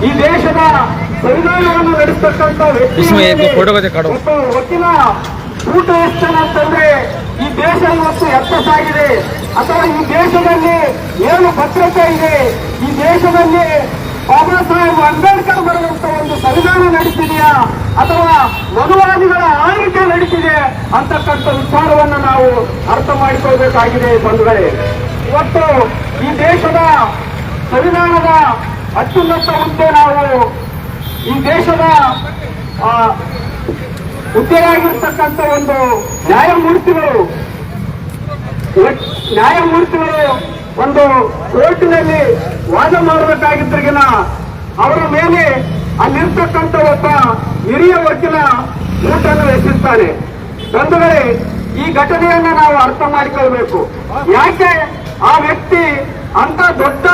ಈ ದೇಶದ ಸಂವಿಧಾನವನ್ನು ನಡೆಸತಕ್ಕಂಥ ವ್ಯಕ್ತಿ ವಕೀಲ ಊಟ ಅಂತಂದ್ರೆ ಈ ದೇಶ ಇವತ್ತು ಎತ್ತಸಾಗಿದೆ ಅಥವಾ ಈ ದೇಶದಲ್ಲಿ ಏನು ಭದ್ರತೆ ಇದೆ? ಈ ದೇಶದಲ್ಲಿ ಬಾಬಾ ಸಾಹೇಬ್ ಅಂಬೇಡ್ಕರ್ ಬರೆದಂತ ಒಂದು ಸಂವಿಧಾನ ನಡೆಸಿದೆಯಾ? ಅಥವಾ ಮನುವಾದಿಗಳ ಆಳ್ವಿಕೆ ನಡೆಸಿದೆ ಅಂತಕ್ಕಂಥ ವಿಚಾರವನ್ನು ನಾವು ಅರ್ಥ ಮಾಡಿಕೊಳ್ಬೇಕಾಗಿದೆ ಬಂಧುಗಳೇ. ಇವತ್ತು ಈ ದೇಶದ ಸಂವಿಧಾನದ ಅತ್ಯುನ್ನತ ಹುದ್ದೆ ನಾವು ಈ ದೇಶದ ಹುದ್ದೆಯಾಗಿರ್ತಕ್ಕಂಥ ಒಂದು ನ್ಯಾಯಮೂರ್ತಿಗಳು ನ್ಯಾಯಮೂರ್ತಿಗಳು ಒಂದು ಕೋರ್ಟಿನಲ್ಲಿ ವಾದ ಮಾಡಬೇಕಾಗಿದ್ದರಿಗಿನ ಅವರ ಮೇಲೆ ಅಲ್ಲಿರ್ತಕ್ಕಂಥ ಒಬ್ಬ ಹಿರಿಯ ವಕೀಲ ಊಟನ್ನು ಎಸೆಯುತ್ತಾನೆ. ಬಂಧುಗಳೇ, ಈ ಘಟನೆಯನ್ನ ನಾವು ಅರ್ಥ ಮಾಡಿಕೊಳ್ಬೇಕು. ಯಾಕೆ ಆ ವ್ಯಕ್ತಿ ಅಂತ ದೊಡ್ಡ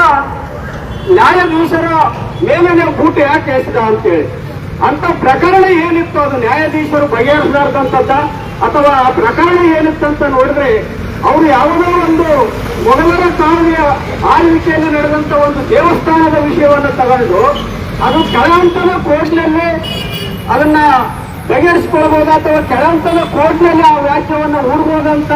ನ್ಯಾಯಾಧೀಶರ ಮೇಲೆ ನೀವು ಬೂಟು ಯಾಕೆ ಎಸೆದ ಅಂತೇಳಿ. ಅಂತ ಪ್ರಕರಣ ಏನಿತ್ತು ಅದು ನ್ಯಾಯಾಧೀಶರು ಬಗೆಹರಿಸಲಾರ್ದಂಥದ್ದ ಅಥವಾ ಆ ಪ್ರಕರಣ ಏನಿತ್ತಂತ ನೋಡಿದ್ರೆ ಅವರು ಯಾವುದೋ ಒಂದು ಮೊಘಲರ ಕಾಲದ ಆಳ್ವಿಕೆಯಲ್ಲಿ ನಡೆದಂತ ಒಂದು ದೇವಸ್ಥಾನದ ವಿಷಯವನ್ನು ತಗೊಂಡು ಅದು ಕೆಳಹಂತದ ಕೋರ್ಟ್ನಲ್ಲಿ ಅದನ್ನ ಬಗೆಹರಿಸಿಕೊಳ್ಬಹುದು ಅಥವಾ ಕೆಳಹಂತದ ಕೋರ್ಟ್ನಲ್ಲಿ ಆ ವ್ಯಾಜ್ಯವನ್ನು ಹೂಡ್ಬೋದಂತ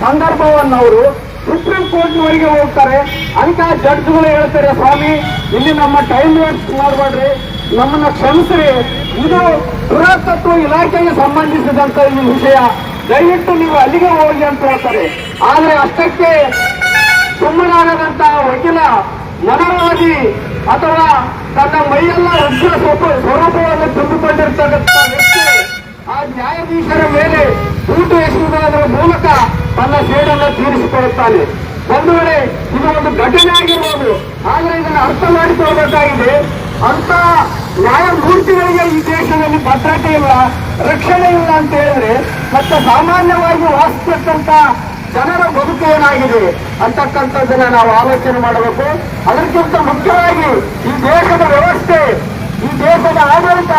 ಸಂದರ್ಭವನ್ನು ಅವರು ಸುಪ್ರೀಂ ಕೋರ್ಟ್ನವರಿಗೆ ಹೋಗ್ತಾರೆ. ಅಂತ ಜಡ್ಜ್ಗಳು ಹೇಳ್ತಾರೆ, ಸ್ವಾಮಿ, ಇಲ್ಲಿ ನಮ್ಮ ಟೈಮ್ ವೇಸ್ಟ್ ಮಾಡಬೇಡ್ರಿ. ನಮ್ಮನ್ನ ಕ್ಷಮಿಸ್ರಿ. ಇದು ಪುರಾತತ್ವ ಇಲಾಖೆಗೆ ಸಂಬಂಧಿಸಿದಂತ ಈ ವಿಷಯ. ದಯವಿಟ್ಟು ನೀವು ಅಲ್ಲಿಗೆ ಹೋಗಿ ಅಂತ ಹೇಳ್ತಾರೆ. ಆದ್ರೆ ಅಷ್ಟಕ್ಕೆ ಸುಮ್ಮನಾಗದಂತ ವಕೀಲ ಮನೋವಾದಿ ಅಥವಾ ತನ್ನ ಮೈಯೆಲ್ಲ ಉಗ್ರ ಸ್ವರೂಪ ಸ್ವರೂಪವನ್ನು ತುಂಬಿಕೊಂಡಿರ್ತಕ್ಕಂಥ ವ್ಯಕ್ತಿ, ಆ ನ್ಯಾಯಾಧೀಶರ ಮೇಲೆ ಬೂಟು ಎಸೆಯುವುದರ ಮೂಲಕ ತನ್ನ ಸೇಡನ್ನು ತೀರಿಸಿಕೊಳ್ಳುತ್ತಾನೆ. ಒಂದು ವೇಳೆ ಇದು ಒಂದು ಘಟನೆ ಆಗಿರ್ಬೋದು ಆದರೆ ಇದನ್ನು ಅರ್ಥ ಮಾಡಿಕೊಳ್ಳಬೇಕಾಗಿದೆ. ಅಂತ ನ್ಯಾಯಮೂರ್ತಿಗಳಿಗೆ ಈ ದೇಶದಲ್ಲಿ ಭದ್ರತೆ ಇಲ್ಲ, ರಕ್ಷಣೆ ಇಲ್ಲ ಅಂತ ಹೇಳಿದ್ರೆ ಮತ್ತೆ ಸಾಮಾನ್ಯವಾಗಿ ವಾಸಿಸ್ತಕ್ಕಂಥ ಜನರ ಬದುಕು ಏನಾಗಿದೆ? ಅಂತಕ್ಕಂಥದ್ದನ್ನ ನಾವು ಆಲೋಚನೆ ಮಾಡಬೇಕು. ಅದಕ್ಕಿಂತ ಮುಖ್ಯವಾಗಿ ಈ ದೇಶದ ವ್ಯವಸ್ಥೆ, ಈ ದೇಶದ ಆಡಳಿತ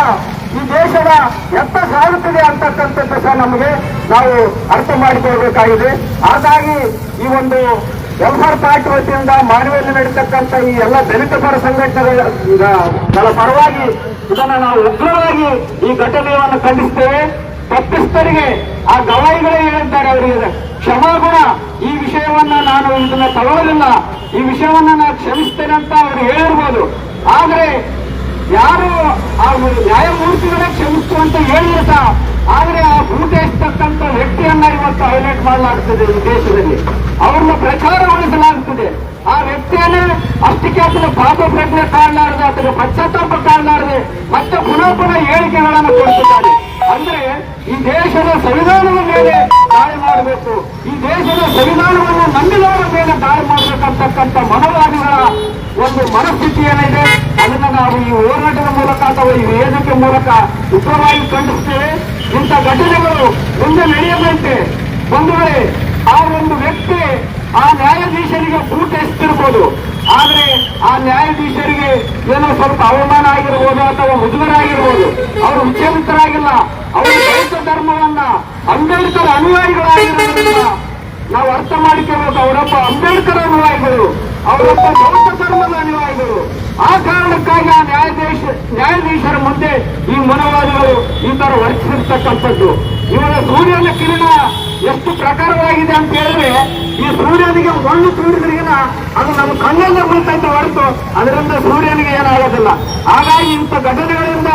ಈ ದೇಶದ ಎತ್ತ ಸಾಗುತ್ತಿದೆ ಅಂತಕ್ಕಂಥದ್ದು ಸಹ ನಮಗೆ ನಾವು ಅರ್ಥ ಮಾಡಿಕೊಳ್ಬೇಕಾಗಿದೆ. ಹಾಗಾಗಿ ಈ ಒಂದು ವೆಲ್ಫೇರ್ ಪಾರ್ಟಿ ವತಿಯಿಂದ ಮಾನವಿಯಲ್ಲಿ ನಡೀತಕ್ಕಂಥ ಈ ಎಲ್ಲ ದಲಿತ ಪರ ಸಂಘಟನೆಗಳ ಗಳ ಪರವಾಗಿ ಇದನ್ನ ನಾವು ಉಗ್ರವಾಗಿ ಈ ಘಟನೆಯನ್ನು ಖಂಡಿಸ್ತೇವೆ. ತಪ್ಪಿಸ್ತರಿಗೆ ಆ ಗವಾಯಿಗಳೇ ಹೇಳಿದ್ದಾರೆ ಅವರಿಗೆ ಕ್ಷಮಾಗುಣ, ಈ ವಿಷಯವನ್ನ ನಾನು ಇದನ್ನ ತಗೊಳ್ಳಲಿಲ್ಲ ಈ ವಿಷಯವನ್ನ ನಾನು ಕ್ಷಮಿಸ್ತೇನೆ ಅಂತ ಅವರು ಹೇಳಿರ್ಬೋದು. ಆದ್ರೆ ಯಾರು ಆ ನ್ಯಾಯಮೂರ್ತಿಗಳೇ ಕ್ಷಮಿಸ್ತು ಅಂತ ಹೇಳಿರ್ತ, ಆದ್ರೆ ಆ ಗೂಟೆ ಎಸ್ತಕ್ಕಂಥ ವ್ಯಕ್ತಿಯನ್ನ ಇವತ್ತು ಹೈಲೈಟ್ ಮಾಡಲಾಗ್ತದೆ ಈ ದೇಶದಲ್ಲಿ. ಅವ್ರನ್ನ ಪ್ರಚಾರಗೊಳಿಸಲಾಗ್ತದೆ. ಆ ವ್ಯಕ್ತಿಯನ್ನ ಅಷ್ಟಕ್ಕೆ ಆತನ ಪಾಪ ಪ್ರಜ್ಞೆ ಕಾಣಲಾರದೆ, ಆತನ ಪಶ್ಚಾತ್ತಾಪ ಕಾಣಲಾರದೆ, ಮತ್ತೆ ಪುನಃ ಪುನಃ ಹೇಳಿಕೆಗಳನ್ನು ಕೊಡ್ತಿದ್ದಾರೆ. ಅಂದ್ರೆ ಈ ದೇಶದ ಸಂವಿಧಾನದ ಮೇಲೆ ದಾಳಿ ಮಾಡಬೇಕು. ಈ ದೇಶದ ಸಂವಿಧಾನವನ್ನು ನಂಬಿದವರ ಮೇಲೆ ದಾಳಿ ಮಾಡಬೇಕಂತಕ್ಕಂಥ ಮನೋವಾದಿಗಳ ಒಂದು ಮನಸ್ಥಿತಿ ಏನಿದೆ ಅದನ್ನ ಈ ಹೋರಾಟದ ಮೂಲಕ ಅಥವಾ ಈ ವೇದಿಕೆ ಮೂಲಕ ಉಗ್ರವಾಗಿ ಖಂಡಿಸ್ತೇವೆ ಇಂಥ ಘಟನೆಗಳು ಮುಂದೆ ನಡೆಯದಂತೆ ಬಂಧುಗಳೇ ಆ ಒಂದು ವ್ಯಕ್ತಿ ಆ ನ್ಯಾಯಾಧೀಶರಿಗೆ ಬೂಟ ಎಸ್ತಿರ್ಬೋದು ಆದ್ರೆ ಆ ನ್ಯಾಯಾಧೀಶರಿಗೆ ಏನೋ ಸ್ವಲ್ಪ ಅವಮಾನ ಆಗಿರ್ಬೋದು ಅಥವಾ ಮುಜುಗರ ಆಗಿರ್ಬೋದು. ಅವರು ವಿಚಲಿತರಾಗಿಲ್ಲ. ಅವರು ಬೌದ್ಧ ಧರ್ಮವನ್ನ ಅಂಬೇಡ್ಕರ್ ಅನುಯಾಯಿಗಳಾಗಿರೋದ್ರಿಂದ ನಾವು ಅರ್ಥ ಮಾಡಿಕೊಳ್ಳಬೇಕು ಅವರೊಬ್ಬ ಅಂಬೇಡ್ಕರ್ ಅನುಯಾಯಿಗಳು. ಅವರೊಬ್ಬ ಬೌದ್ಧ ಧರ್ಮದ ಅನುಯಾಯಿಗಳು ಆ ಕಾರಣಕ್ಕಾಗಿ ಆ ನ್ಯಾಯಾಧೀಶ, ನ್ಯಾಯಾಧೀಶರ ಮುಂದೆ ಈ ಮನೋವಾದಿಗಳು ಈ ತರ ವರ್ತಿಸಿರ್ತಕ್ಕಂಥದ್ದು. ಇವರ ಸೂರ್ಯನ ಕಿರಣ ಎಷ್ಟು ಪ್ರಕಾರವಾಗಿದೆ ಅಂತ ಹೇಳಿದ್ರೆ, ಈ ಸೂರ್ಯನಿಗೆ ಮಣ್ಣು ಸೂರ್ಯನಿಗಿನ ಅದು ನಮ್ಮ ಕಣ್ಣೆಲ್ಲ ಬೀಳ್ತೈತೆ ಹೊರತು ಅದರಿಂದ ಸೂರ್ಯನಿಗೆ ಏನಾಗೋದಿಲ್ಲ. ಹಾಗಾಗಿ ಇಂಥ ಘಟನೆಗಳಿಂದ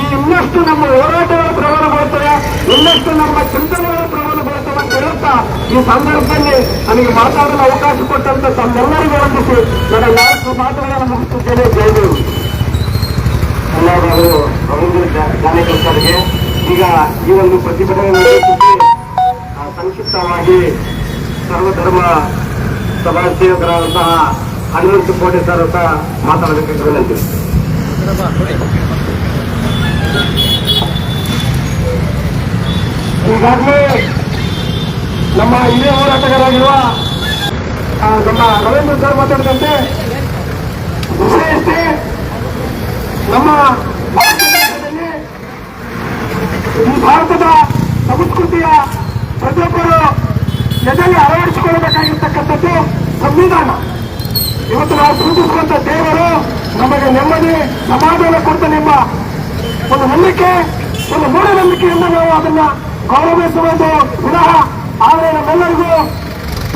ಈ ಇನ್ನಷ್ಟು ನಮ್ಮ ಹೋರಾಟಗಳು ಪ್ರಬಲಗೊಳ್ಳುತ್ತವೆ, ಇನ್ನಷ್ಟು ನಮ್ಮ ಚಿಂತನೆಗಳು ಅಂತ ಈ ಸಂದರ್ಭದಲ್ಲಿ ನನಗೆ ಮಾತಾಡಲು ಅವಕಾಶ ಕೊಟ್ಟಂತ ತಮ್ಮೆಲ್ಲರಿಗೂ ವಂದಿಸಿ ನನ್ನ ನಾಲ್ಕು ಮಾತುಗಳನ್ನು ಮುಗಿಸುತ್ತೇನೆ. ಜಯದೇವರು ಎಲ್ಲರೂ ರವೀಂದ್ರ ಜಾನೇಕರ್ಗೆ ಈಗ ಈ ಒಂದು ಪ್ರತಿಭಟನೆ ಸಂಕ್ಷಿಪ್ತವಾಗಿ ಸರ್ವಧರ್ಮ ಸಭಾ ಸೇವಕರಾದಂತಹ ಹನುಮಂತ ಕೋಟೆ ಸರ್ ಸಹ ಮಾತಾಡಬೇಕೆಂದು ವಿನಂತಿ. ಈಗಾಗಲೇ ನಮ್ಮ ಹಿರಿಯ ಹೋರಾಟಗಾರರಾಗಿರುವ ನಮ್ಮ ರವೀಂದ್ರ ಸರ್ ಮಾತಾಡಿದಂತೆ ವಿಷಯ ನಮ್ಮ ಈ ಭಾರತದ ಸಂಸ್ಕೃತಿಯ ಪ್ರತಿಯೊಬ್ಬರು ಎದೆಯಲ್ಲಿ ಅಳವಡಿಸಿಕೊಳ್ಳಬೇಕಾಗಿರ್ತಕ್ಕಂಥದ್ದು ಸಂವಿಧಾನ. ಇವತ್ತು ನಾವು ಪೂಜಿಸುವಂತ ದೇವರು ನಮಗೆ ನೆಮ್ಮದಿ, ಸಮಾಧಾನ ಕೊಡ್ತಾನೆಂಬ ಒಂದು ನಂಬಿಕೆ, ಒಂದು ಮೂಢನಂಬಿಕೆಯಿಂದ ನಾವು ಅದನ್ನ ಗೌರವಿಸುವುದು ಪುನಃ ಆದರೆ ನಮ್ಮೆಲ್ಲರಿಗೂ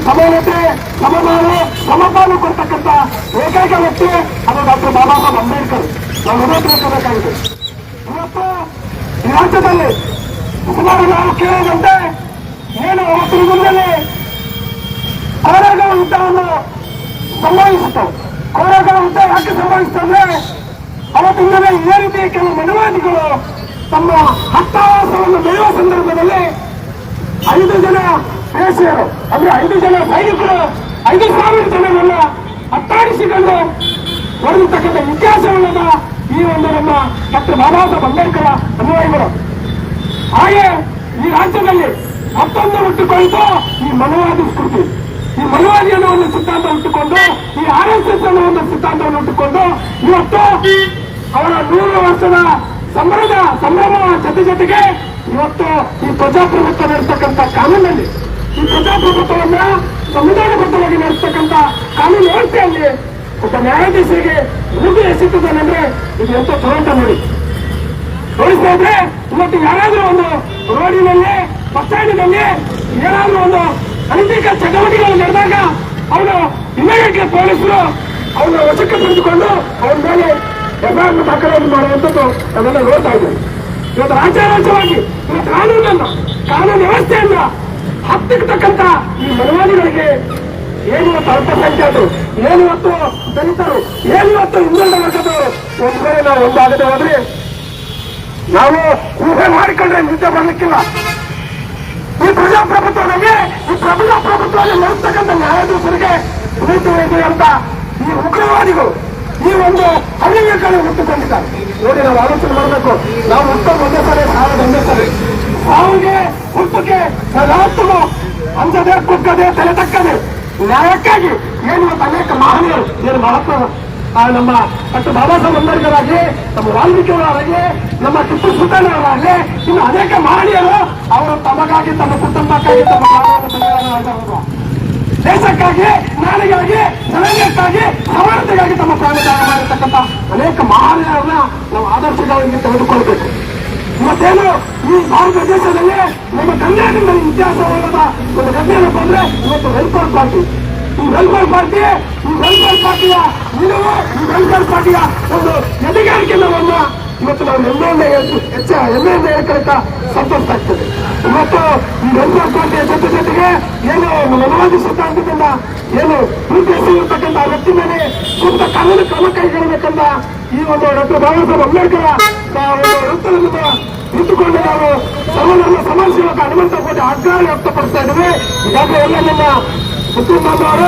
ಸಮಾನತೆ, ಸಮಮಾನ, ಸಮಪಾಲು ಕೊಡ್ತಕ್ಕಂಥ ಏಕೈಕ ವ್ಯಕ್ತಿ ಅದು ಡಾಕ್ಟರ್ ಬಾಬಾ ಸಾಹೇಬ್ ಅಂಬೇಡ್ಕರ್. ನಾವು ಹೃದಯ ತಿಳ್ಕೋಬೇಕಾಗಿದೆ ಇವತ್ತು ಈ ರಾಜ್ಯದಲ್ಲಿ ಸುಮಾರು ನಾವು ಕೇಳಿದಂತೆ ಏನು ಅವತ್ತಿನ ಮುಂದಲ್ಲಿ ಕೋರಗಳ ಯುದ್ಧವನ್ನು ಸಂಭವಿಸಿತು. ಕೋರಗಳ ಯುದ್ಧ ಯಾಕೆ ಸಂಭವಿಸಿತು ಅಂದ್ರೆ ದಿನ ಇದೇ ರೀತಿ ಕೆಲವು ಮನವಾದಿಗಳು ತಮ್ಮ ಹತ್ತಾವಾಸವನ್ನು ಬೆಳೆಯುವ ಸಂದರ್ಭದಲ್ಲಿ ಐದು ಜನ ದೇಶೀಯರು ಅಂದ್ರೆ ಐದು ಜನ ಸೈನಿಕರು, ಐದು ಸಾವಿರ ಜನರನ್ನ ಅಟ್ಟಾಡಿಸಿಕೊಂಡು ಬರೆದಿರ್ತಕ್ಕಂಥ ಇತಿಹಾಸಗಳನ್ನ ಈ ಒಂದು ನಮ್ಮ ಡಾಕ್ಟರ್ ಬಾಬಾ ಸಾಹೇಬ್ ಅಂಬೇಡ್ಕರ್ ಅನುಯಾಯಿಗಳು ಹಾಗೆ ಈ ರಾಜ್ಯದಲ್ಲಿ ಮತ್ತೊಂದು ಹುಟ್ಟುಕೊಳ್ತು ಈ ಮನುವಾದಿ ಸ್ಕೃತಿ ಈ ಮನವಾದಿ ಅನ್ನೋ ಒಂದು ಸಿದ್ಧಾಂತ ಹುಟ್ಟುಕೊಂಡು, ಈ ಆರ್ ಎಸ್ ಎಸ್ ಅನ್ನೋ ಒಂದು ಸಿದ್ಧಾಂತವನ್ನು ಹುಟ್ಟುಕೊಂಡು ಇವತ್ತು ಅವರ ನೂರು ವರ್ಷದ ಸಂಭ್ರಮ ಸಂಭ್ರಮ ಜೊತೆ ಜೊತೆಗೆ ಇವತ್ತು ಈ ಪ್ರಜಾಪ್ರಭುತ್ವ ನಡೆಸ್ತಕ್ಕಂಥ ಕಾನೂನಲ್ಲಿ, ಈ ಪ್ರಜಾಪ್ರಭುತ್ವವನ್ನ ಸಂವಿಧಾನಬದ್ಧವಾಗಿ ನಡೆಸ್ತಕ್ಕಂಥ ಕಾನೂನು ವ್ಯವಸ್ಥೆಯಲ್ಲಿ ಒಬ್ಬ ನ್ಯಾಯಾಧೀಶರಿಗೆ ಮುಗಿ ಎಸೆತದಲ್ಲಂದ್ರೆ ಇದು ಎಂತ ದುರಂತ ನೋಡಿ. ನೋಡಿಸ್ತಾ ಇದ್ರೆ ಇವತ್ತು ಯಾರಾದ್ರೂ ಒಂದು ರೋಡಿನಲ್ಲಿ, ಬಸ್ ಸ್ಟ್ಯಾಂಡಿನಲ್ಲಿ ಏನಾದ್ರೂ ಒಂದು ಅನೈತಿಕ ಚಟುವಟಿಕೆಗಳು ನಡೆದಾಗ ಅವನು ಇಮಿಡಿಯೇಟ್ಲಿ ಪೊಲೀಸರು ಅವನ ವಶಕ್ಕೆ ಪಡೆದುಕೊಂಡು ಅವನ ಮೇಲೆ ಎಫ್ಐಆರ್ ದಾಖಲಾತಿ ಮಾಡುವಂಥದ್ದು ನಾವೆಲ್ಲ ನೋಡ್ತಾ ಇದ್ದೇವೆ. ಇವತ್ತು ರಾಜ್ಯರಾಜ್ಯವಾಗಿ ಇವತ್ತು ಕಾನೂನನ್ನ, ಕಾನೂನು ವ್ಯವಸ್ಥೆಯನ್ನ ಹತ್ತಿರ್ತಕ್ಕಂತ ಈ ಮನವಾದಿಗಳಿಗೆ ಏನು ಅಲ್ಪಸಂಖ್ಯಾತರು ಏನು ದಲಿತರು ಏನು ಇವತ್ತು ಹಿಂದುಳಿದ ವರ್ಗದವರು ಒಂದು ಕಡೆ ನಾವು ಒಂದಾಗದೆ ಹೋದ್ರೆ ನಾವು ಊಹೆ ಮಾಡಿಕೊಂಡ್ರೆ ನಿದ್ದೆ ಬರ್ಲಿಕ್ಕಿಲ್ಲ. ಈ ಪ್ರಜಾಪ್ರಭುತ್ವದಲ್ಲಿ ಈ ಪ್ರಜಾಪ್ರಭುತ್ವದಲ್ಲಿ ನಡೆಸ್ತಕ್ಕಂಥ ನ್ಯಾಯಾಧೀಶರಿಗೆ ನೀತಿ ಅಂತ ಈ ಉಗ್ರವಾದಿಗಳು ಈ ಒಂದು ಹಳ್ಳಿಗಳು ಹುಟ್ಟುಕೊಂಡಿದ್ದಾರೆ ನೋಡಿ, ನಾವು ಆಲೋಚನೆ ಮಾಡಬೇಕು. ನಾವು ಹುಟ್ಟು ಒಂದೇ ಸರಿ ಸಾವಿರದ ಒಂದೇ ಸರಿ ಸಾವಿಗೆ ಹುಟ್ಟಕ್ಕೆ ಸದಾತ್ಮ ಅಂಜದೆ ಕುಗ್ಗದೆ ತಲೆ ತಕ್ಕದೆ ನ್ಯಾಯಕ್ಕಾಗಿ ಏನು ಮತ್ತು ಅನೇಕ ಮಹನೀಯರು ಏನು ಮಹತ್ವ ಆ ನಮ್ಮ ಡಾಕ್ಟರ್ ಬಾಬಾ ಸಾಹೇಬ್ ಅಂಬೇಡ್ಕರ್ ನಮ್ಮ ವಾಲ್ಮೀಕಿ ಅವರಾಗಲಿ ನಮ್ಮ ಟಿಪ್ಪು ಸುಲ್ತಾನ್ ಅವರಾಗಲಿ ಇನ್ನು ಅನೇಕ ಮಹನೀಯರು ಅವರು ತಮಗಾಗಿ, ತಮ್ಮ ಕುಟುಂಬಕ್ಕಾಗಿ, ತಮ್ಮ ದೇಶಕ್ಕಾಗಿ, ನಾಡಿಗಾಗಿ ಜನಾಂಗಕ್ಕಾಗಿ ಸಮಾನತೆಗಾಗಿ ತಮ್ಮ ಪ್ರಾಣದಾನ ಮಾಡಿರ್ತಕ್ಕಂಥ ಅನೇಕ ಮಹಾನೀಯರನ್ನ ನಾವು ಆದರ್ಶಗಳಾಗಿ ತೆಗೆದುಕೊಳ್ಬೇಕು. ಮತ್ತೇನು, ಈ ಭಾರತ ದೇಶದಲ್ಲಿ ನಮ್ಮ ಇತಿಹಾಸ ಇತಿಹಾಸವಾದ ಒಂದು ಗಣ್ಯನಪ್ಪ ಅಂದ್ರೆ ಇವತ್ತು ವೆಲ್ಫೇರ್ ಪಾರ್ಟಿ ಈ ವೆಲ್ಫೇರ್ ಪಾರ್ಟಿ ಈ ವೆಲ್ಫೇರ್ ಪಾರ್ಟಿಯ ನಿಲುವು, ಈ ವೆಲ್ಫೇರ್ ಪಾರ್ಟಿಯ ಒಂದು ಎದೆಗಾರಿಕೆಯನ್ನು ಇವತ್ತು ನಾವು ಹೆಮ್ಮೆಯಿಂದ ಹೆಚ್ಚ ಹೆಮ್ಮೆಯಿಂದ ಹೇಳ್ಕೊಳ್ತ ಸಂತೋಷ ಆಗ್ತದೆ. ಇವತ್ತು ಈ ಕೋಟಿಯ ಜೊತೆ ಜೊತೆಗೆ ಏನು ಮನವಾದಿ ಸಿದ್ಧಾಂತದಿಂದ ಏನು ಇರ್ತಕ್ಕಂಥ ವ್ಯಕ್ತಿ ಮೇಲೆ ಸೂಕ್ತ ಕಾನೂನು ಕ್ರಮ ಕೈಗೊಳ್ಳಬೇಕಂತ ಈ ಒಂದು ಡಾಕ್ಟರ್ ಬಾಬಾ ಸಾಹೇಬ್ ಅಂಬೇಡ್ಕರ್ ನಿಂತುಕೊಂಡು ನಾವು ಸರ್ವಧರ್ಮ ಸಮಾಜ ಸೇವಕ ಹನುಮಂತ ಕೋಟೆ ಆಗ್ರಹ ವ್ಯಕ್ತಪಡಿಸ್ತಾ ಇದ್ದೀವಿ. ಈಗಾಗಲೇ ಎಲ್ಲ ನಮ್ಮ ಕುಟುಂಬ ಅವರು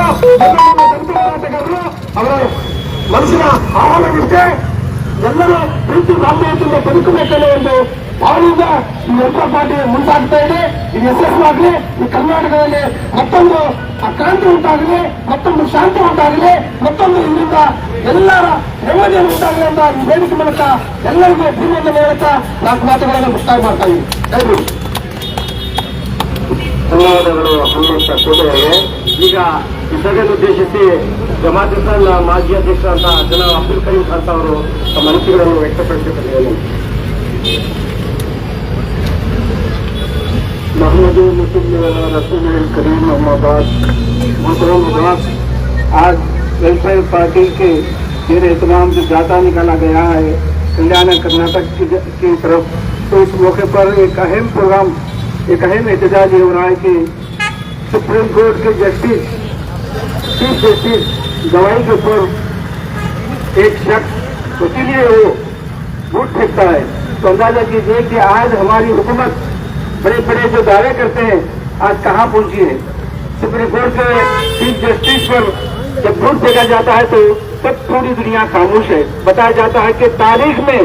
ಅವರ ಮನಸ್ಸಿನ ಆಹ್ವಾನವಿಷ್ಟೇ ಎಲ್ಲರೂ ಪ್ರೀತಿ ಬಾಂಧವ್ಯದಿಂದ ಬದುಕಬೇಕನ್ನೋ ಒಂದು ಭಾವನೆಯಿಂದ ಈ ಯಂತ್ರ ಪಾರ್ಟಿ ಮುಂದಾಗ್ತಾ ಇದೆ. ಇದು ಯಶಸ್ವಾಗಲಿ ಈ ಕರ್ನಾಟಕದಲ್ಲಿ ಮತ್ತೊಂದು ಕ್ರಾಂತಿ ಉಂಟಾಗಲಿ, ಮತ್ತೊಂದು ಶಾಂತಿ ಉಂಟಾಗಲಿ, ಮತ್ತೊಂದು ಇಲ್ಲಿಂದ ಎಲ್ಲರ ನೆಮ್ಮದಿಯನ್ನು ಉಂಟಾಗಲಿ ಅಂತ ಈ ವೇದಿಕೆ ಮೂಲಕ ಎಲ್ಲರಿಗೂ ಭೂಮಿಯನ್ನು ಹೇಳ್ತಾ ನಾಲ್ಕು ಮಾತುಗಳನ್ನು ಮುಕ್ತಾಯ ಮಾಡ್ತಾ ಯು ಧನ್ಯವಾದಗಳು, ಹನುಮಂತ ಸೋದರಿಗೆ ಈಗ ಈ ಸಭೆಯನ್ನುದ್ದೇಶಿಸಿ ಜಮಾತಿಸ್ತಾನ್ನ ಮಾಜಿ ಅಧ್ಯಕ್ಷರಾದಂತಹ ಜನಾಬ್ ಅಬ್ದುಲ್ ಕರೀಂ ಖಾನ್ ಅವರು ತಮ್ಮ ಅನಿಸಿಕೆಗಳನ್ನು ವ್ಯಕ್ತಪಡಿಸಿದ್ದಾರೆ محمد رسول کریم آباد محترم حضرات آج ویلفیئر پارٹی کے زیر اہتمام جو جاتا نکالا گیا ہے کلیانہ کرناٹک کی طرف تو اس موقع پر ایک اہم پروگرام ایک اہم احتجاج یہ ہو رہا ہے کہ سپریم کورٹ کے جسٹس تیس تیس دوائی کے اوپر ایک شخص اسی لیے وہ بھوٹ پھینکتا ہے۔ تو اندازہ کیجیے کہ آج ہماری حکومت بڑے بڑے جو دعوے کرتے ہیں، آج کہاں پہنچی ہے؟ سپریم کورٹ کے چیف جسٹس پر جب بھوٹ پھینکا جاتا ہے تو تب پوری دنیا خاموش ہے۔ بتایا جاتا ہے کہ تاریخ میں،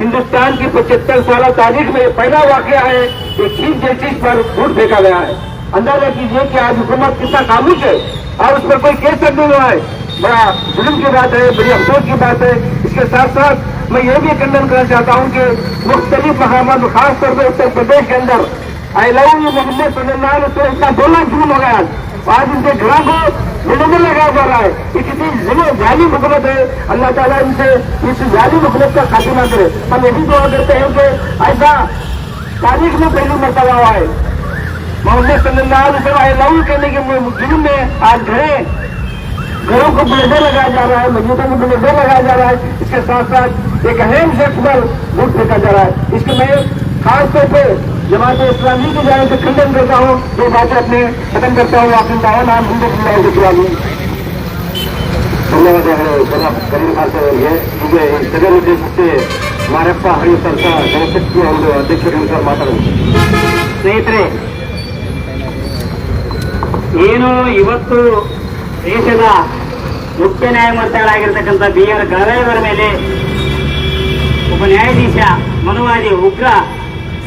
ہندوستان کی پچہتر سالہ تاریخ میں پہلا واقعہ ہے کہ چیف جسٹس پر بھوٹ پھینکا گیا ہے۔ اندازہ کیجیے کہ آج حکومت کتنا خاموش ہے اور اس پر کوئی کیس تک نہیں ہوا ہے۔ بڑا ظلم کی بات ہے، بڑی افسوس کی بات ہے۔ اس کے ساتھ ساتھ میں یہ بھی کنڈن کرنا چاہتا ہوں کہ مختلف مقامات، خاص طور پر اتر پردیش کے اندر محمد صلی اللہ علیہ وسلم کا بولا ظلم ہو گیا۔ آج ان کے گھروں کو ظلم لگایا جا رہا ہے۔ یہ کسی ضلع جعلی حکومت ہے۔ اللہ تعالیٰ ان سے اس جعلی حکومت کا خاتمہ کرے۔ ہم یہ بھی دعا کرتے ہیں کہ ایسا تاریخ میں پہلی مرتبہ ہوا ہے۔ محمد صلی اللہ علیہ وسلم اللہ کہنے کے جرم میں آج گھرے گھروں کو بلدے لگایا جا رہا ہے مسجدوں کو بلدے لگایا جا رہا ہے۔ اس کے ساتھ ساتھ ایک اہم شخص پر گھوٹ پھینکا جا رہا ہے۔ اس کے میں خاص طور پہ جماعت اسلامی کی جانب سے کھنڈن کرتا ہوں جو باتیں اپنے ختم کرتا ہوں، آپ کا نام ہم کو چلا لوں کریم خان صاحب ہے سے ಮಾರಪ್ಪ ಹಳಿ ಸರ್ಕಾರ ಏನು ಇವತ್ತು ದೇಶದ ಮುಖ್ಯ ನ್ಯಾಯಮೂರ್ತಿಗಳಾಗಿರ್ತಕ್ಕಂಥ ಬಿ ಆರ್ ಗವಾಯಿಯವರ ಮೇಲೆ ಒಬ್ಬ ನ್ಯಾಯಾಧೀಶ ಮನವಾದಿ ಉಗ್ರ,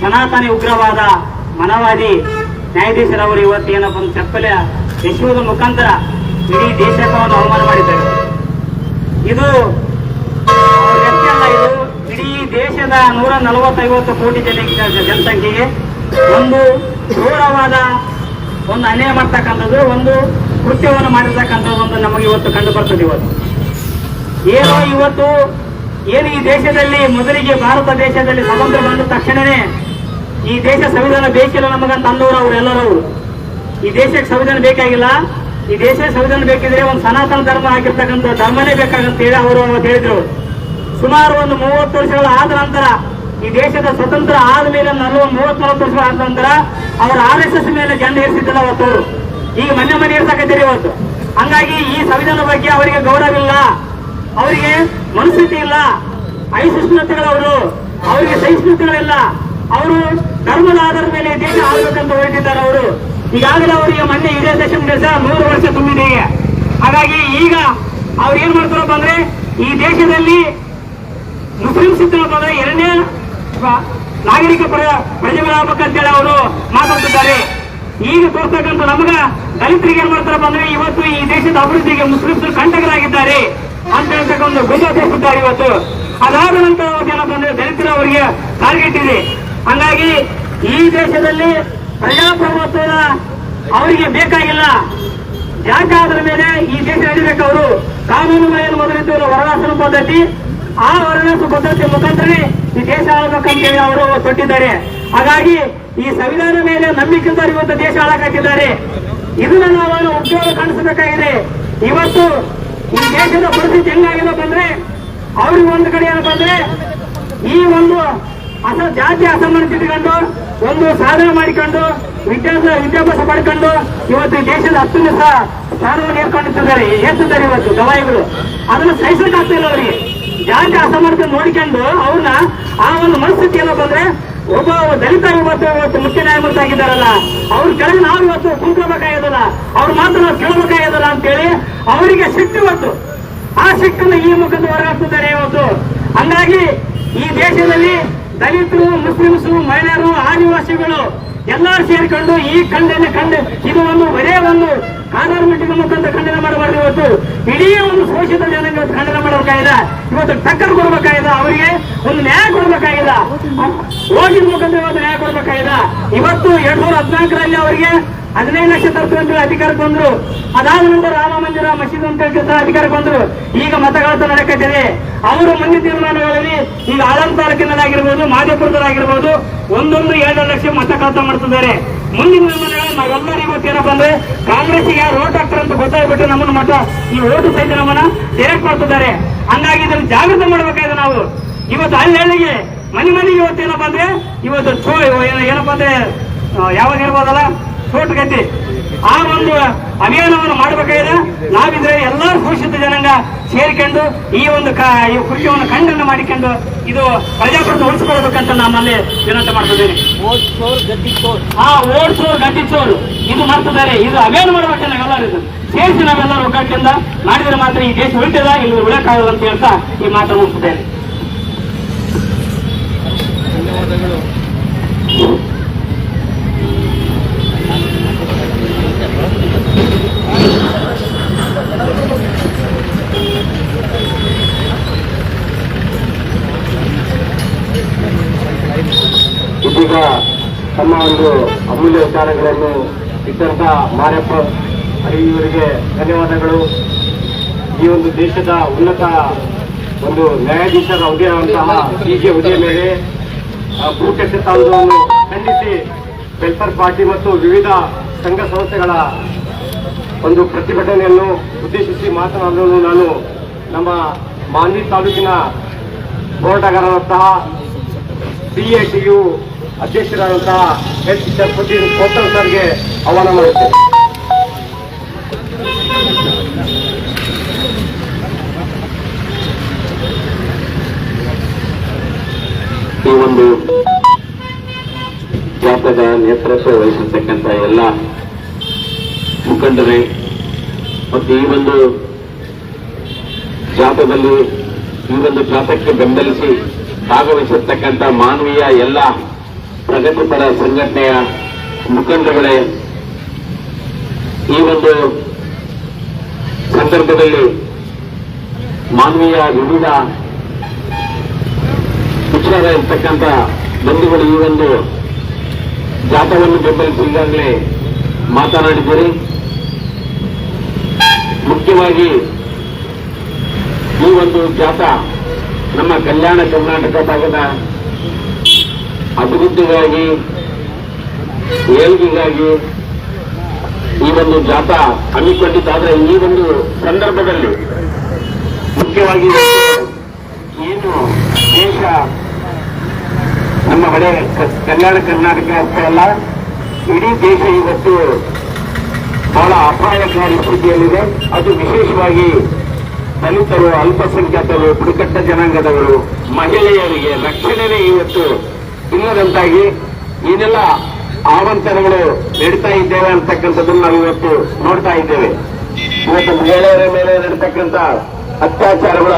ಸನಾತನಿ ಉಗ್ರವಾದ ಮನವಾದಿ ನ್ಯಾಯಾಧೀಶರವರು ಇವತ್ತು ಏನಪ್ಪ ಒಂದು ಚಪ್ಪಲ ಎಸೆಯುವುದ ಮುಖಾಂತರ ಇಡೀ ಒಂದು ಅವಮಾನ ಮಾಡಿದ್ದಾರೆ. ಇದು ಇದು. ಇಡೀ ದೇಶದ ನೂರ ನಲವತ್ತೈವತ್ತು ಕೋಟಿ ಜನ ಜನಸಂಖ್ಯೆಗೆ ಒಂದು ಕ್ರೂರವಾದ ಒಂದು ಅನ್ಯಾಯ ಮಾಡ್ತಕ್ಕಂಥದ್ದು, ಒಂದು ಕೃತ್ಯವನ್ನು ಮಾಡಿರ್ತಕ್ಕಂಥದ್ದು ಒಂದು ನಮಗೆ ಇವತ್ತು ಕಂಡು ಬರ್ತದೆ ಇವತ್ತು. ಏನೋ ಇವತ್ತು ಏನು ಈ ದೇಶದಲ್ಲಿ, ಮೊದಲಿಗೆ ಭಾರತ ದೇಶದಲ್ಲಿ ಸ್ವತಂತ್ರ ಬಂದ ತಕ್ಷಣವೇ ಈ ದೇಶ ಸಂವಿಧಾನ ಬೇಕಿಲ್ಲ ನಮಗಂತ ಅಂದವರು ಅವರೆಲ್ಲರೂ. ಈ ದೇಶಕ್ಕೆ ಸಂವಿಧಾನ ಬೇಕಾಗಿಲ್ಲ. ಈ ದೇಶ ಸಂವಿಧಾನ ಬೇಕಿದ್ರೆ ಒಂದು ಸನಾತನ ಧರ್ಮ ಆಗಿರ್ತಕ್ಕಂಥ ಧರ್ಮನೇ ಬೇಕಾಗಂತ ಹೇಳಿ ಅವರು ಹೇಳಿದ್ರು. ಸುಮಾರು ಒಂದು ಮೂವತ್ತು ವರ್ಷಗಳ ಆದ ನಂತರ ಈ ದೇಶದ ಸ್ವತಂತ್ರ ಆದ ಮೇಲೆ ನಲವತ್ತು ಮೂವತ್ ನಲವತ್ತು ವರ್ಷಗಳ ಆದ ನಂತರ ಅವರು ಆರ್ ಎಸ್ ಎಸ್ ಮೇಲೆ ಜನ ಇರಿಸಿದ್ದಿಲ್ಲ ಅವತ್ತು ಈಗ ಮನೆ ಮನೆ ಇರ್ಸಕತ್ತೀರಿ ಇವತ್ತು ಹಂಗಾಗಿ ಈ ಸಂವಿಧಾನ ಬಗ್ಗೆ ಅವರಿಗೆ ಗೌರವ ಇಲ್ಲ. ಅವರಿಗೆ ಮನಸ್ಥಿತಿ ಇಲ್ಲ. ಅವರು. ಅವರಿಗೆ ಸಹಿಷ್ಣುತೆಗಳಿಲ್ಲ ಅವರು ಧರ್ಮದ ಆಧಾರದ ಮೇಲೆ ದೇಶ ಆಗಬೇಕಂತ ಹೊರಟಿದ್ದಾರೆ ಅವರು. ಈಗಾಗಲೇ ಅವರಿಗೆ ಮೊನ್ನೆ ಇದೇ ದೇಶ ನೂರು ವರ್ಷ ತುಂಬಿದೆ ಹಾಗಾಗಿ ಈಗ ಅವ್ರು ಏನ್ ಮಾಡ್ತಾರಪ್ಪ ಅಂದ್ರೆ ಈ ದೇಶದಲ್ಲಿ ಮುಸ್ಲಿಂ ಇದ್ದರಪ್ಪ ಅಂದ್ರೆ ಎರಡನೇ ನಾಗರಿಕ ಅಂತ ಪ್ರಜೆಗಳಾಗಬೇಕಂತೇಳಿ ಅವರು ಮಾತಾಡ್ತಿದ್ದಾರೆ. ಈಗ ತೋರ್ತಕ್ಕಂಥ ನಮಗ ದಲಿತರಿಗೆ ಏನ್ ಮಾಡ್ತಾರಪ್ಪ ಅಂದ್ರೆ ಇವತ್ತು ಈ ದೇಶದ ಅಭಿವೃದ್ಧಿಗೆ ಮುಸ್ಲಿಮ್ಸ್ ಕಂಟಕರಾಗಿದ್ದಾರೆ ಅಂತ ಹೇಳ್ತಕ್ಕ ಒಂದು ಗುಂಡ ತೋರಿಸಿದ್ದಾರೆ ಇವತ್ತು. ಅದಾದ ನಂತರ ಏನಪ್ಪ ಅಂದ್ರೆ ದಲಿತರ ಅವರಿಗೆ ಟಾರ್ಗೆಟ್ ಇದೆ. ಹಂಗಾಗಿ ಈ ದೇಶದಲ್ಲಿ ಪ್ರಜಾಪ್ರಭುತ್ವದ ಅವರಿಗೆ ಬೇಕಾಗಿಲ್ಲ. ಜಾತಿ ಆದ್ರ ಮೇಲೆ ಈ ದೇಶ ನಡೀಬೇಕು ಅವರು? ಕಾನೂನುಗಳೇನು ಮೊದಲಿದ್ದು ವರದಾಸನ ಪದ್ಧತಿ, ಆ ವರದಾಸ ಪದ್ಧತಿ ಮುಖಾಂತರನೇ ಈ ದೇಶ ಆಳ್ಬೇಕಂತೇಳಿ ಅವರು ತೊಟ್ಟಿದ್ದಾರೆ. ಹಾಗಾಗಿ ಈ ಸಂವಿಧಾನ ಮೇಲೆ ನಂಬಿಕೆ ಇವತ್ತು ದೇಶ ಹಾಳಾಕಿದ್ದಾರೆ ಇದನ್ನ ನಾವು ಉದ್ಯೋಗ ಕಾಣಿಸಬೇಕಾಗಿದೆ. ಇವತ್ತು ಈ ದೇಶದ ಪರಿಸ್ಥಿತಿ ಹೆಂಗಾಗಿದೆ ಬಂದ್ರೆ, ಅವ್ರಿಗೆ ಒಂದು ಕಡೆ ಏನಪ್ಪ ಅಂದ್ರೆ, ಈ ಒಂದು ಅಸ, ಜಾತಿ ಅಸಮಾನತೆ ಇಟ್ಕೊಂಡು ಒಂದು ಸಾಧನೆ ಮಾಡಿಕೊಂಡು, ವಿದ್ಯಾಭ್ಯಾಸ ವಿದ್ಯಾಭ್ಯಾಸ ಪಡ್ಕೊಂಡು ಇವತ್ತು ದೇಶದ ಹತ್ತನ್ನು ಸಹ ಸ್ಥಾನವನ್ನು ಏರ್ಕೊಂಡಿದ್ದಾರೆ ಏರ್ತಿದ್ದಾರೆ ಇವತ್ತು ಗವಾಯಿಗಳು ಅದನ್ನು ಇಲ್ಲ ಅವರಿಗೆ. ಜಾತಿ ಅಸಮರ್ಥ ನೋಡಿಕೊಂಡು ಅವ್ರನ್ನ ಆ ಒಂದು ಮನಸ್ಥಿತಿ ಏನಪ್ಪ ಒಬ್ಬ ದಲಿತ ಇವತ್ತು ಇವತ್ತು ಮುಖ್ಯ ನ್ಯಾಯಮೂರ್ತಿ ಆಗಿದ್ದಾರಲ್ಲ, ಅವ್ರ ಕೆಳಗೆ ನಾವು ಇವತ್ತು ಕುಂತ್ಕೋಬೇಕಾಗ್ಯದಲ್ಲ ಅವ್ರ ಮಾತು ನಾವು ಕೇಳಬೇಕಾಗ್ಯದಲ್ಲ ಅಂತೇಳಿ ಅವರಿಗೆ ಸಿಟ್ಟು ಇವತ್ತು. ಆ ಸಿಟ್ಟನ್ನು ಈ ಮುಖದ ಹೊರಗಾಕ್ತಿದ್ದಾರೆ ಇವತ್ತು. ಹಂಗಾಗಿ ಈ ದೇಶದಲ್ಲಿ ದಲಿತರು, ಮುಸ್ಲಿಮ್ಸು, ಮಹಿಳೆಯರು, ಆದಿವಾಸಿಗಳು ಎಲ್ಲರೂ ಸೇರಿಕೊಂಡು ಈ ಖಂಡನೆ ಖಂಡ ಇದು ಒಂದು ಬರೇ ಒಂದು ಕಾನೂನು ಮುಖಾಂತರ ಖಂಡನೆ ಮಾಡಬಾರ್ದು ಇವತ್ತು. ಇಡೀ ಒಂದು ಶೋಷಿತ ಜನಾಂಗ ಖಂಡನೆ ಮಾಡಬೇಕಾಗಿದೆ. ಇವತ್ತು ಟಕ್ಕರ್ ಕೊಡ್ಬೇಕಾಗಿದೆ ಅವರಿಗೆ, ಒಂದು ನ್ಯಾಯ ಕೊಡ್ಬೇಕಾಗಿಲ್ಲ ಹೋಗಿ ಮುಖಾಂತರ ಇವತ್ತು ನ್ಯಾಯ ಕೊಡ್ಬೇಕಾಗಿದೆ. ಇವತ್ತು ಎರಡ್ ಸಾವಿರದ ಹದಿನಾಲ್ಕರಲ್ಲಿ ಅವರಿಗೆ ಹದಿನೈದು ಲಕ್ಷ ಅಂತೇಳಿ ಅಧಿಕಾರಕ್ಕೆ ಬಂದ್ರು. ಅದಾದ ನಂತರ ರಾಮ ಮಂದಿರ, ಮಸೀದಿ ಅಂತ ಅಧಿಕಾರಕ್ಕೆ ಬಂದ್ರು. ಈಗ ಮತಗಳತ್ತ ನಡೆಕತ್ತಿದೆ ಅವರು ಮುಂದಿನ ತೀರ್ಮಾನಗಳಲ್ಲಿ ಈಗ ಆಳಂ ತಾಲೂಕಿನಲ್ಲಾಗಿರ್ಬೋದು, ಮಾದೇಪುರದಲ್ಲಾಗಿರ್ಬೋದು, ಒಂದೊಂದು ಎರಡು ಲಕ್ಷ ಮತ ಕಳತ ಮಾಡ್ತಿದ್ದಾರೆ. ಮುಂದಿನ ತೀರ್ಮಾನಗಳು ನಾವೆಲ್ಲರಿಗೂ ಗೊತ್ತೇನಪ್ಪ ಅಂದ್ರೆ ಕಾಂಗ್ರೆಸ್ಗೆ ಯಾರು ಓಟ್ ಹಾಕ್ತಾರೆ ಅಂತ ಗೊತ್ತಾಗ್ಬಿಟ್ಟು ನಮ್ಮನ್ನ ಮತ ಈ ಓಟು ಸಹಿತ ನಮ್ಮನ್ನ ಡೈರೆಕ್ಟ್ ಮಾಡ್ತಿದ್ದಾರೆ. ಹಂಗಾಗಿ ಇದನ್ನು ಜಾಗೃತಿ ಮಾಡ್ಬೇಕಾಗಿದೆ ನಾವು. ಇವತ್ತು ಅಲ್ಲಿ ಹೇಳಿಗೆ, ಮನೆ ಮನೆಗೆ ಇವತ್ತು ಏನಪ್ಪ ಅಂದ್ರೆ, ಇವತ್ತು ಏನಪ್ಪ ಅಂದ್ರೆ ಯಾವಾಗ ಇರ್ಬೋದಲ್ಲ? ಗದ್ದೆ ಆ ಒಂದು ಅಭಿಯಾನವನ್ನು ಮಾಡಬೇಕಾಗಿದೆ. ನಾವಿದ್ರೆ ಎಲ್ಲರೂ ಶೋಷಿತ ಜನಾಂಗ ಸೇರಿಕೊಂಡು ಈ ಒಂದು ಈ ಕೃತ್ಯವನ್ನು ಖಂಡನ ಮಾಡಿಕೊಂಡು ಇದು ಪ್ರಜಾಪ್ರಭುತ್ವ ಉಳಿಸಿಕೊಳ್ಬೇಕಂತ ನಮ್ಮಲ್ಲಿ ವಿನಂತಿ ಮಾಡ್ತಿದ್ದೇನೆ. ಆ ಓಡ್ಸೋರು ಗಟ್ಟಿಸೋರು ಇದು ಮಾಡ್ತಿದ್ದಾರೆ. ಇದು ಅಭಿಯಾನ ಮಾಡ್ಬೇಕು ನಾವೆಲ್ಲರೂ ಇದು ಸೇರಿಸಿ ನಾವೆಲ್ಲರೂ ಒಗ್ಗಟ್ಟಿಂದ ಮಾಡಿದ್ರೆ ಮಾತ್ರ ಈ ದೇಶ ಉಳಿತದ ಇಲ್ಲಿ ಉಳಿಯಕ್ಕಾಗಲ್ಲ ಅಂತ ಹೇಳ್ತಾ ಈ ಮಾತನ್ನು ಮುಗಿಸ್ತೇನೆ ತಮ್ಮ ವಿಚಾರಗಳನ್ನು ಇತ್ಯರ್ಥ ಮಾರಪ್ಪ ಇವರಿಗೆ ಧನ್ಯವಾದಗಳು. ಈ ಒಂದು ದೇಶದ ಉನ್ನತ ಒಂದು ನ್ಯಾಯಾಧೀಶರ ಹುದ್ದೆಯಾದಂತಹ ಸಿಜೆ ಹುದ್ದೆ ಮೇಲೆ ಆ, ಭೂಕೆಟ್ಟುವುದನ್ನು ಖಂಡಿಸಿ ವೆಲ್ಫೇರ್ ಪಾರ್ಟಿ ಮತ್ತು ವಿವಿಧ ಸಂಘ ಸಂಸ್ಥೆಗಳ ಒಂದು ಪ್ರತಿಭಟನೆಯನ್ನು ಉದ್ದೇಶಿಸಿ ಮಾತನಾಡಲು ನಾನು ನಮ್ಮ ಮಾನ್ವಿ ತಾಲೂಕಿನ ಹೋರಾಟಗಾರರಂತಹ ಸಿಎಟಿಯು ಅಧ್ಯಕ್ಷರಾದಂತಹ ಎಚ್ ಶರ್ಫುದ್ದೀನ್ ಕೋತಲ್ ಸರ್ಗೆ ಆಹ್ವಾನ ಮಾಡುತ್ತೇನೆ. ಈ ಒಂದು ಜಾಥಾದ ನೇತೃತ್ವ ವಹಿಸಿರ್ತಕ್ಕಂಥ ಎಲ್ಲ ಮುಖಂಡರೇ, ಮತ್ತು ಈ ಒಂದು ಜಾತದಲ್ಲಿ ಈ ಒಂದು ಜಾತಕ್ಕೆ ಬೆಂಬಲಿಸಿ ಭಾಗವಹಿಸಿರ್ತಕ್ಕಂಥ ಮಾನವೀಯ ಎಲ್ಲ ಪ್ರಗತಿಪರ ಸಂಘಟನೆಯ ಮುಖಂಡಗಳೇ ಈ ಒಂದು ಸಂದರ್ಭದಲ್ಲಿ ಮಾನವೀಯ ವಿವಿಧ ವಿಚಾರ ಇರ್ತಕ್ಕಂಥ ಬಂಧುಗಳು ಈ ಒಂದು ಜಾತವನ್ನು ಬೆಂಬಲಿಸಿ ಈಗಾಗಲೇ ಮಾತನಾಡಿದ್ದೀರಿ. ಮುಖ್ಯವಾಗಿ ಈ ಒಂದು ಜಾಥಾ ನಮ್ಮ ಕಲ್ಯಾಣ ಕರ್ನಾಟಕ ಭಾಗದ ಅಭಿವೃದ್ಧಿಗಾಗಿ, ಏಳಿಗೆಗಾಗಿ ಈ ಒಂದು ಜಾಥಾ ಹಮ್ಮಿಕೊಂಡಿದ್ದಾದ್ರೆ ಈ ಒಂದು ಸಂದರ್ಭದಲ್ಲಿ ಮುಖ್ಯವಾಗಿ ಏನು ದೇಶ ನಮ್ಮ ಹಳೆ ಕಲ್ಯಾಣ ಕರ್ನಾಟಕ ಅಷ್ಟೇ ಅಲ್ಲ, ಇಡೀ ದೇಶ ಇವತ್ತು ಬಹಳ ಅಪಾಯಕಾರಿ ಸ್ಥಿತಿಯಲ್ಲಿದೆ. ಅದು ವಿಶೇಷವಾಗಿ ದಲಿತರು, ಅಲ್ಪಸಂಖ್ಯಾತರು ಬುಡಕಟ್ಟ ಜನಾಂಗದವರು, ಮಹಿಳೆಯರಿಗೆ ರಕ್ಷಣೆನೇ ಇವತ್ತು ಇಲ್ಲದಂತಾಗಿ ಏನೆಲ್ಲ ಆವಂತನಗಳು ನಡೀತಾ ಇದ್ದೇವೆ ಅಂತಕ್ಕಂಥದ್ದನ್ನು ನಾವು ಇವತ್ತು ನೋಡ್ತಾ ಇದ್ದೇವೆ. ಇವತ್ತು ಮಹಿಳೆಯರ ಮೇಲೆ ನಡೀತಕ್ಕಂಥ ಅತ್ಯಾಚಾರಗಳ